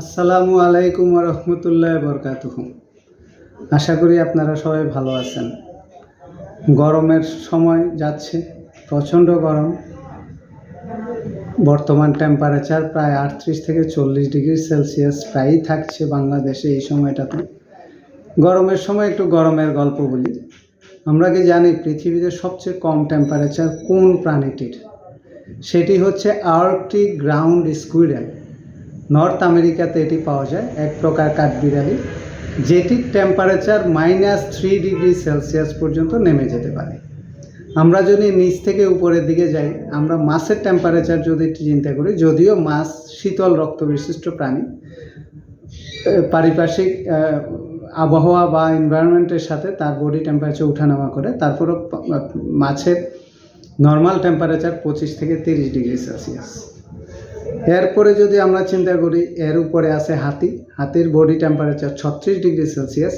আসসালামু আলাইকুম রহমতুল্লাহ বরকাতুহ। আশা করি আপনারা সবাই ভালো আছেন। গরমের সময় যাচ্ছে, প্রচণ্ড গরম। বর্তমান টেম্পারেচার প্রায় আটত্রিশ থেকে চল্লিশ ডিগ্রি সেলসিয়াস প্রায়ই থাকছে বাংলাদেশে এই সময়টাতে। গরমের সময় একটু গরমের গল্প বলি। আমরা কি জানি পৃথিবীতে সবচেয়ে কম টেম্পারেচার কোন প্রাণীটির? সেটি হচ্ছে আর্কটিক গ্রাউন্ড স্কুইডেল। নর্থ আমেরিকাতে এটি পাওয়া যায়, এক প্রকার কাঠবিড়ালি যেটির temperature minus three degree Celsius পর্যন্ত নেমে যেতে পারে। আমরা যদি নিচ থেকে উপরের দিকে যাই, আমরা মাছের টেম্পারেচার যদি চিন্তা করি, যদিও মাছ শীতল রক্ত বিশিষ্ট প্রাণী পারিপার্শ্বিক আবহাওয়া বা এনভায়রনমেন্টের সাথে তার বডি টেম্পারেচার ওঠানামা করে, তারপরও মাছের নর্মাল টেম্পারেচার পঁচিশ থেকে তিরিশ ডিগ্রি সেলসিয়াস এরপরে যদি আমরা চিন্তা করি, এর উপরে আছে হাতি। হাতির বডি টেম্পারেচার ছত্রিশ ডিগ্রি সেলসিয়াস।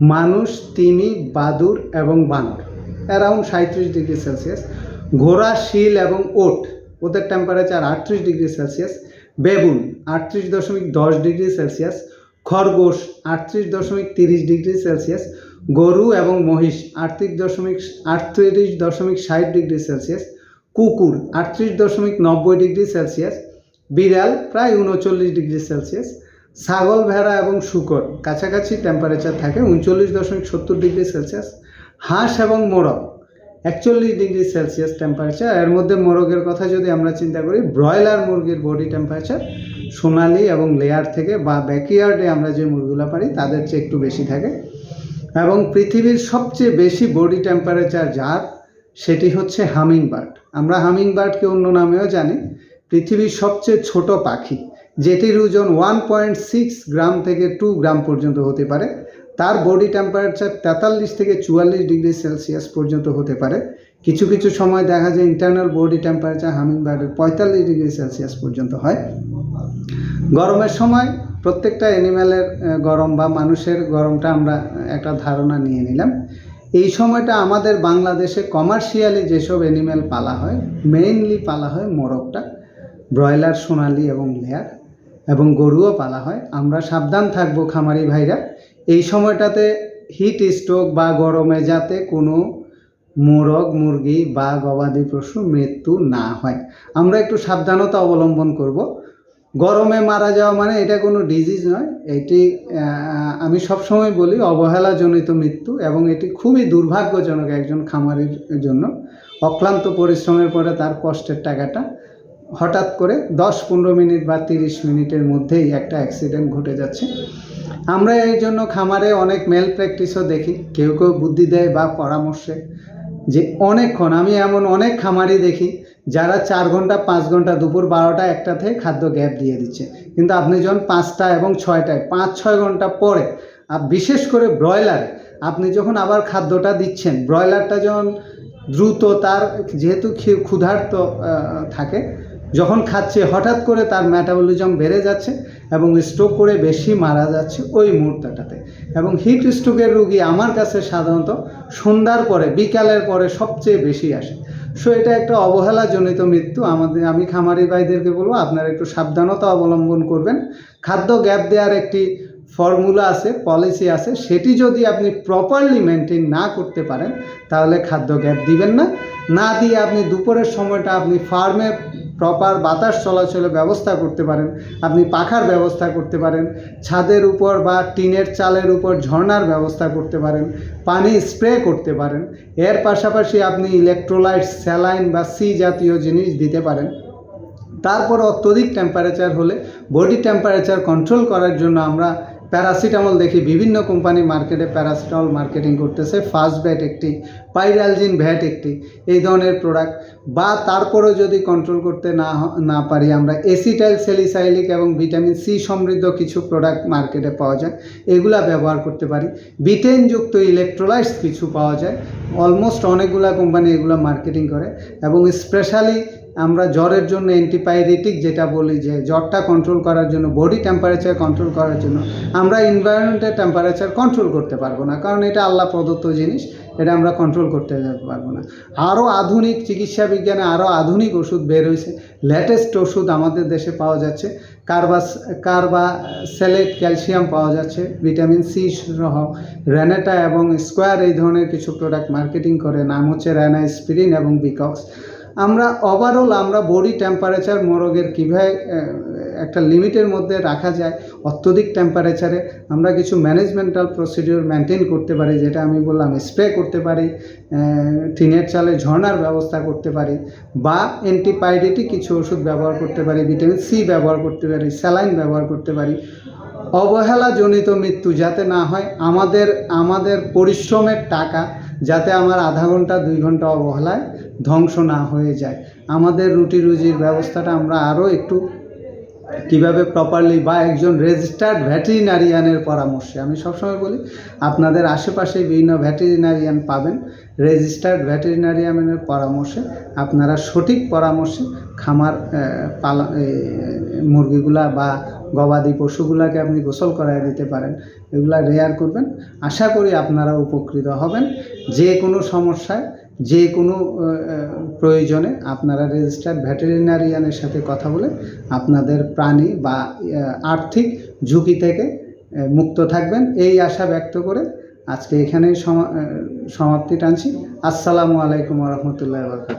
মানুষ, তিমি, বাদুর এবং বানর অ্যারাউন্ড সাঁত্রিশ ডিগ্রি সেলসিয়াস। ঘোড়া, শিল এবং ওট, ওদের টেম্পারেচার আটত্রিশ ডিগ্রি সেলসিয়াস। বেগুন, আটত্রিশ দশমিক দশ ডিগ্রি সেলসিয়াস। খরগোশ, আটত্রিশ দশমিক তিরিশ ডিগ্রি সেলসিয়াস। গরু এবং মহিষ, আটত্রিশ দশমিক আটত্রিশ দশমিক ষাট ডিগ্রি সেলসিয়াস। কুকুর, আটত্রিশ দশমিক নব্বই ডিগ্রি সেলসিয়াস। বিড়াল প্রায় উনচল্লিশ ডিগ্রি সেলসিয়াস, ছাগল, ভেড়া এবং শুকর, কাছাকাছি টেম্পারেচার থাকে উনচল্লিশ দশমিক সত্তর ডিগ্রি সেলসিয়াস, হাঁস এবং মোরগ, একচল্লিশ ডিগ্রি সেলসিয়াস টেম্পারেচার এর মধ্যে মোরগের কথা যদি আমরা চিন্তা করি, ব্রয়লার মুরগির বডি টেম্পারেচার সোনালি এবং লেয়ার থেকে বা ব্যাকইয়ার্ডে আমরা যে মুরগিগুলো পারি, তাদের চেয়ে একটু বেশি থাকে। এবং পৃথিবীর সবচেয়ে বেশি বডি টেম্পারেচার যার, সেটি হচ্ছে হামিং বার্ড আমরা হামিং বার্ডকে অন্য নামেও জানি। পৃথিবীর সবচেয়ে ছোট পাখি, যেটির ওজন ওয়ান পয়েন্ট সিক্স গ্রাম থেকে টু গ্রাম পর্যন্ত হতে পারে। তার বডি টেম্পারেচার তেতাল্লিশ থেকে চুয়াল্লিশ ডিগ্রি সেলসিয়াস পর্যন্ত হতে পারে। কিছু কিছু সময় দেখা যায় ইন্টারনাল বডি টেম্পারেচার হামিং বার্ডের পঁয়তাল্লিশ ডিগ্রি সেলসিয়াস পর্যন্ত হয়। গরমের সময় প্রত্যেকটা অ্যানিম্যালের গরম বা মানুষের গরমটা আমরা একটা ধারণা নিয়ে নিলাম। এই সময়টা আমাদের বাংলাদেশে কমার্শিয়ালি যেসব অ্যানিম্যাল পালা হয় মেইনলি পালা হয় মোরগটা। ব্রয়লার, সোনালি এবং লেয়ার এবং গরুও পালা হয়। আমরা সাবধান থাকব খামারি ভাইরা। এই সময়টাতে হিট স্ট্রোক বা গরমে যাতে কোনো মোরগ, মুরগি বা গবাদি পশু মৃত্যু না হয়। আমরা একটু সাবধানতা অবলম্বন করব। গরমে মারা যাওয়া মানে এটা কোনো ডিজিজ নয়। এটি আমি সবসময় বলি অবহেলাজনিত মৃত্যু এবং এটি খুবই দুর্ভাগ্যজনক একজন খামারির জন্য। অক্লান্ত পরিশ্রমের পরে তার কষ্টের টাকাটা হঠাৎ করে দশ পনেরো মিনিট বা তিরিশ মিনিটের মধ্যেই একটা অ্যাক্সিডেন্ট ঘটে যাচ্ছে। আমরা এই জন্য খামারে অনেক মেল প্র্যাকটিসও দেখি। কেউ কেউ বুদ্ধি দেয় বা পরামর্শে যে অনেকক্ষণ, আমি এমন অনেক খামারই দেখি যারা চার ঘণ্টা, পাঁচ ঘণ্টা, দুপুর বারোটা, একটা থেকে খাদ্য গ্যাপ দিয়ে দিচ্ছে। কিন্তু আপনি যখন পাঁচটা এবং ছয়টায়, পাঁচ, ছয় ঘণ্টা পরে বিশেষ করে ব্রয়লারে, আপনি যখন আবার খাদ্যটা দিচ্ছেন, ব্রয়লারটা যখন দ্রুত তার যেহেতু ক্ষুধার্ত থাকে যখন খাচ্ছে, হঠাৎ করে তার ম্যাটাবলিজম বেড়ে যাচ্ছে এবং স্ট্রোক করে বেশি মারা যাচ্ছে ওই মুহূর্তটাতে। এবং হিট স্ট্রোকের রুগী আমার কাছে সাধারণত সন্ধ্যার পরে, বিকালের পরে সবচেয়ে বেশি আসে। সো এটা একটা অবহেলাজনিত মৃত্যু। আমাদের, আমি খামারি ভাইদেরকে বলব, আপনারা একটু সাবধানতা অবলম্বন করবেন। খাদ্য গ্যাপ দেওয়ার একটি ফর্মুলা আছে পলিসি আছে, সেটি যদি আপনি প্রপারলি মেনটেন না করতে পারেন, তাহলে খাদ্য গ্যাপ দিবেন না। না দিয়ে আপনি দুপুরের সময়টা আপনি ফার্মে প্রপার বাতাস চলাচলের ব্যবস্থা করতে পারেন, আপনি পাখার ব্যবস্থা করতে পারেন, ছাদের উপর বা টিনের চালের উপর ঝর্ণার ব্যবস্থা করতে পারেন, পানি স্প্রে করতে পারেন। এর পাশাপাশি আপনি ইলেকট্রোলাইট স্যালাইন বা সি জাতীয় জিনিস দিতে পারেন। তারপর অত্যধিক টেম্পারেচার হলে বডি টেম্পারেচার কন্ট্রোল করার জন্য আমরা প্যারাসিটামল দেখি বিভিন্ন কোম্পানি মার্কেটে প্যারাসিটামল মার্কেটিং করতেছে। ফার্স্ট ব্যাট একটি পাইরালজিন ভ্যাট একটি, এই ধরনের প্রোডাক্ট বা তারপরেও যদি কন্ট্রোল করতে না না পারি, আমরা এসিটাইল সেলিসাইলিক এবং ভিটামিন সি সমৃদ্ধ কিছু প্রোডাক্ট মার্কেটে পাওয়া যায়। এগুলা ব্যবহার করতে পারি। বিটেনযুক্ত ইলেকট্রোলাইটস কিছু পাওয়া যায়। অলমোস্ট অনেকগুলা কোম্পানি এগুলো মার্কেটিং করে এবং স্পেশালি আমরা জ্বরের জন্য অ্যান্টিপাইরেটিক যেটা বলি যে জ্বরটা কন্ট্রোল করার জন্য বডি টেম্পারেচার কন্ট্রোল করার জন্য আমরা এনভায়রনমেন্টের টেম্পারেচার কন্ট্রোল করতে পারব না। কারণ এটা আল্লাহ প্রদত্ত জিনিস। এটা আমরা কন্ট্রোল করতে পারব না। আরও আধুনিক চিকিৎসা বিজ্ঞানে আরও আধুনিক ওষুধ বের হয়েছে। লেটেস্ট ওষুধ আমাদের দেশে পাওয়া যাচ্ছে। কার্বা কার্বা সেলেট ক্যালসিয়াম পাওয়া যাচ্ছে। ভিটামিন সি সহ। র্যানেটা এবং স্কোয়ার এই ধরনের কিছু প্রোডাক্ট মার্কেটিং করে। নাম হচ্ছে র্যানা স্পিরিন এবং বিকক্স আমরা ওভারঅল আমরা বডি টেম্পারেচার মোরগের কীভাবে একটা লিমিটের মধ্যে রাখা যায়, অত্যধিক টেম্পারেচারে আমরা কিছু ম্যানেজমেন্টাল প্রসিডিওর মেনটেন করতে পারি, যেটা আমি বললাম স্প্রে করতে পারি টিনের চালে ঝর্ণার ব্যবস্থা করতে পারি, বা অ্যান্টিপাইরেটিক কিছু ওষুধ ব্যবহার করতে পারি ভিটামিন সি ব্যবহার করতে পারি স্যালাইন ব্যবহার করতে পারি। অবহেলাজনিত মৃত্যু যাতে না হয়, আমাদের আমাদের পরিশ্রমের টাকা যাতে আমার আধা ঘণ্টা, দুই ঘণ্টা অবহেলায় ধ্বংস না হয়ে যায়। আমাদের রুটি রুজির ব্যবস্থাটা আমরা আরও একটু কীভাবে প্রপারলি বা একজন রেজিস্টার্ড ভ্যাটেরিনারিয়ানের পরামর্শে, আমি সবসময় বলি, আপনাদের আশেপাশে বিভিন্ন ভ্যাটেরিনারিয়ান পাবেন। রেজিস্টার্ড ভ্যাটেরিনারিয়ানের পরামর্শে আপনারা সঠিক পরামর্শে খামার পালা মুরগিগুলা বা গবাদি পশুগুলাকে আপনি গোসল করায় দিতে পারেন। এগুলা রেয়ার করবেন। আশা করি আপনারা উপকৃত হবেন। যে কোনো সমস্যায়, যে কোনো প্রয়োজনে আপনারা রেজিস্টার্ড ভেটেরিনারিয়ানের সাথে কথা বলে আপনাদের প্রাণী বা আর্থিক ঝুঁকি থেকে মুক্ত থাকবেন। এই আশা ব্যক্ত করে আজকে এখানেই সমা- সমাপ্তি টানছি। আসসালামু আলাইকুম রহমতুল্লাহ বরকাত